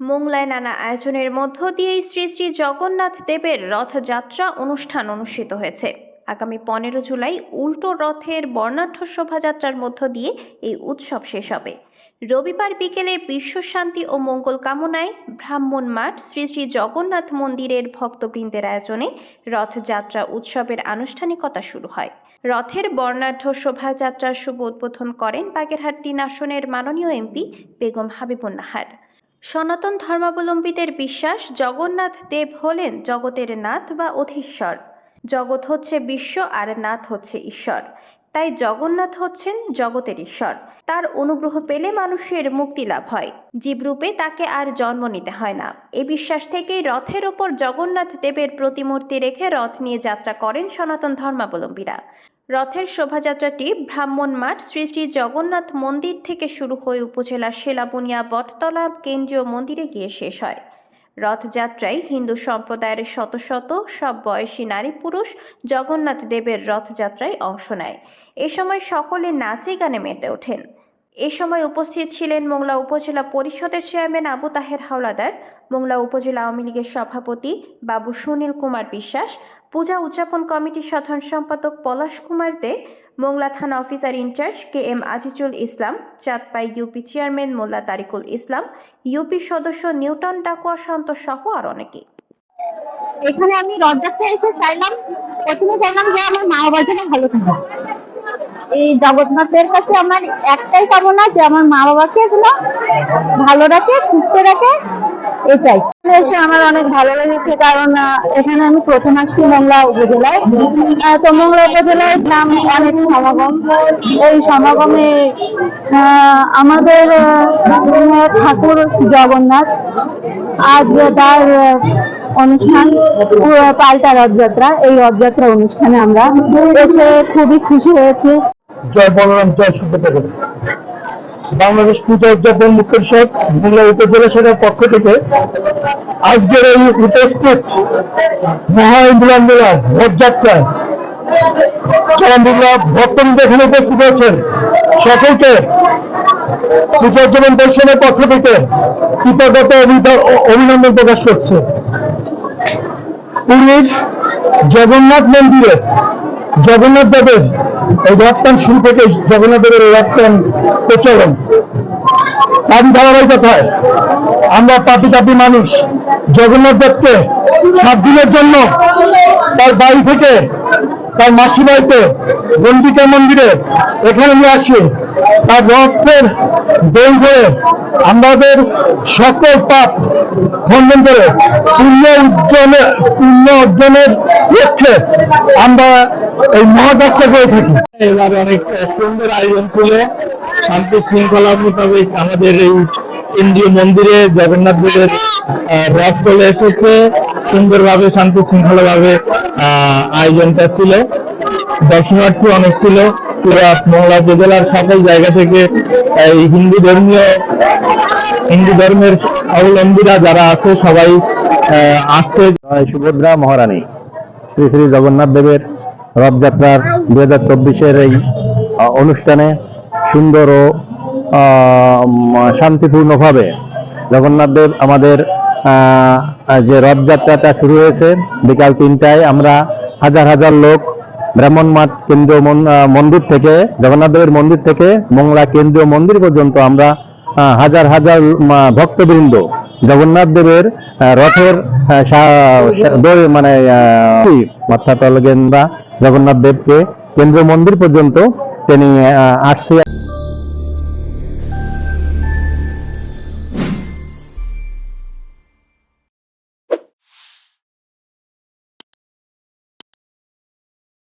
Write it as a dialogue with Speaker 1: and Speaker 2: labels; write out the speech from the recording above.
Speaker 1: মোংলায় নানা আয়োজনের মধ্য দিয়েই শ্রী শ্রী জগন্নাথ দেবের রথযাত্রা অনুষ্ঠান অনুষ্ঠিত হয়েছে। আগামী পনেরো জুলাই উল্টো রথের বর্ণাঢ্য শোভাযাত্রার মধ্য দিয়ে এই উৎসব শেষ হবে। রবিবার বিকেলে বিশ্ব শান্তি ও মঙ্গল কামনায় ব্রাহ্মণ মাঠ, শ্রী শ্রী জগন্নাথ মন্দিরের ভক্তবৃন্দের আয়োজনে রথযাত্রা উৎসবের আনুষ্ঠানিকতা শুরু হয়। রথের বর্ণাঢ্য শোভাযাত্রার শুভ উদ্বোধন করেন বাগেরহাট তিন আসনের মাননীয় এমপি বেগম হাবিবুন্নাহার। সনাতন ধর্মাবলম্বীদের বিশ্বাস জগন্নাথ দেব হলেন জগতের নাথ বা অধীশ্বর। জগৎ হচ্ছে বিশ্ব আর নাথ হচ্ছে ঈশ্বর। তাই জগন্নাথ হচ্ছেন জগতের ঈশ্বর। তার অনুগ্রহ পেলে মানুষের মুক্তি লাভ হয়। জীবরূপে তাকে আর জন্ম নিতে হয় না। এ বিশ্বাস থেকেই রথের ওপর জগন্নাথ দেবের প্রতিমূর্তি রেখে রথ নিয়ে যাত্রা করেন সনাতন ধর্মাবলম্বীরা। রথের শোভাযাত্রাটি ব্রাহ্মণ মাঠ শ্রী শ্রী জগন্নাথ মন্দির থেকে শুরু হয়ে উপজেলার সেলাবুনিয়া বটতলা কেন্দ্রীয় মন্দিরে গিয়ে শেষ হয়। রথযাত্রায় হিন্দু সম্প্রদায়ের শত শত সব বয়সী নারী পুরুষ জগন্নাথ দেবের রথযাত্রায় অংশ নেয়। এ সময় সকলে নাচে গানে মেতে ওঠেন। এ সময় উপস্থিত ছিলেন মোংলা উপজেলা পরিষদের চেয়ারম্যান আবু তাহের হাওলাদার, মোংলা উপজেলা আওয়ামী লীগের সভাপতি বাবু সুনীল কুমার বিশ্বাস, পূজা উদযাপন কমিটির সাধারণ সম্পাদক পলাশ কুমার দে, মোংলা থানা officer in-charge K M Azizul Islam, Chandpai UP chairman Mollah Tariqul Islam, UP সদস্য নিউটন ডাকুয়া শান্ত সহ আর অনেকে।
Speaker 2: এখানে আমি রথযাত্রা এসে চাইলাম, প্রথমে চাইলাম যে আমার মা বাবা যেন ভালো থাকে এই জগন্নাথের কাছে আমার একটাই কামনা যে আমার মা বাবাকে যেন ভালো রাখে, সুস্থ রাখে, এটাই। এসে আমার অনেক ভালো লেগেছে, কারণ এখানে আমি প্রথম আসছি মংলা উপজেলায়। তো মংলা উপজেলায় নাম অনেক সমাগম। এই সমাগমে আমাদের ঠাকুর জগন্নাথ। আজ তার অনুষ্ঠান পাল্টা রথযাত্রা। এই রথযাত্রা অনুষ্ঠানে আমরা এসে খুবই খুশি হয়েছি।
Speaker 3: জয় বলরাম, জয় সুব্রত বাংলাদেশ পূজা উদযাপন মুখ্য পরিষদ মোংলা উপজেলা শাখার পক্ষ থেকে আজকের এই উপস্থিত মহা ইন্দিরা মেলার রথযাত্রায় চরমবিল্লা ভক্তবৃন্দ এখানে উপস্থিত হয়েছেন সকলকে পূজা উদযাপন পরিষদের পক্ষ থেকে কৃতজ্ঞতা অভিনন্দন প্রকাশ করছে। পুরীর জগন্নাথ মন্দিরে, জগন্নাথ দেবের এই রপ্তান শুরু থেকে জগন্নাথ দেবের এই রপ্তান প্রচলন। তারই ধারাবাহিকতায় আমরা পাপি তাপি মানুষ, জগন্নাথ দেবকে সাত দিনের জন্য তার বাড়ি থেকে তার মাসি বাড়িতে বন্দিকা মন্দিরে এখানে নিয়ে আসি। তার রথের দোল ধরে আমাদের সকল পাপ খণ্ডন করে পুণ্য উজ্জ্বলে পুণ্য অর্জনের লক্ষ্যে আমরা এই মহাকাজটা করে থাকি। এবার অনেক সুন্দর আয়োজন ছিল শান্তি শৃঙ্খলা মোতাবেক আমাদের এই কেন্দ্রীয় মন্দিরে জগন্নাথ দেবের রথ চলে এসেছে। সুন্দরভাবে, শান্তি শৃঙ্খলা ভাবে আয়োজনটা ছিল। দর্শনার্থী অনেক ছিল। পুরো মংলা উপজেলার সকল জায়গা থেকে এই হিন্দু ধর্মীয়, হিন্দু ধর্মের অবলম্বীরা যারা আছে, সবাই আসছে।
Speaker 4: সুভদ্রা মহারানী। শ্রী শ্রী জগন্নাথ দেবের রথযাত্রার দুই হাজার চব্বিশের এই অনুষ্ঠানে সুন্দর ও শান্তিপূর্ণভাবে জগন্নাথ দেব আমাদের যে রথযাত্রাটা শুরু হয়েছে বিকাল তিনটায়, আমরা হাজার হাজার লোক ব্রাহ্মণ মাঠ কেন্দ্রীয় মন্দির থেকে, জগন্নাথ দেবের মন্দির থেকে মংলা কেন্দ্রীয় মন্দির পর্যন্ত আমরা হাজার হাজার ভক্তবৃন্দ জগন্নাথ দেবের রথের মানে অর্থাৎ জগন্নাথ দেবকে কেন্দ্রীয় মন্দির পর্যন্ত তিনি আসছে।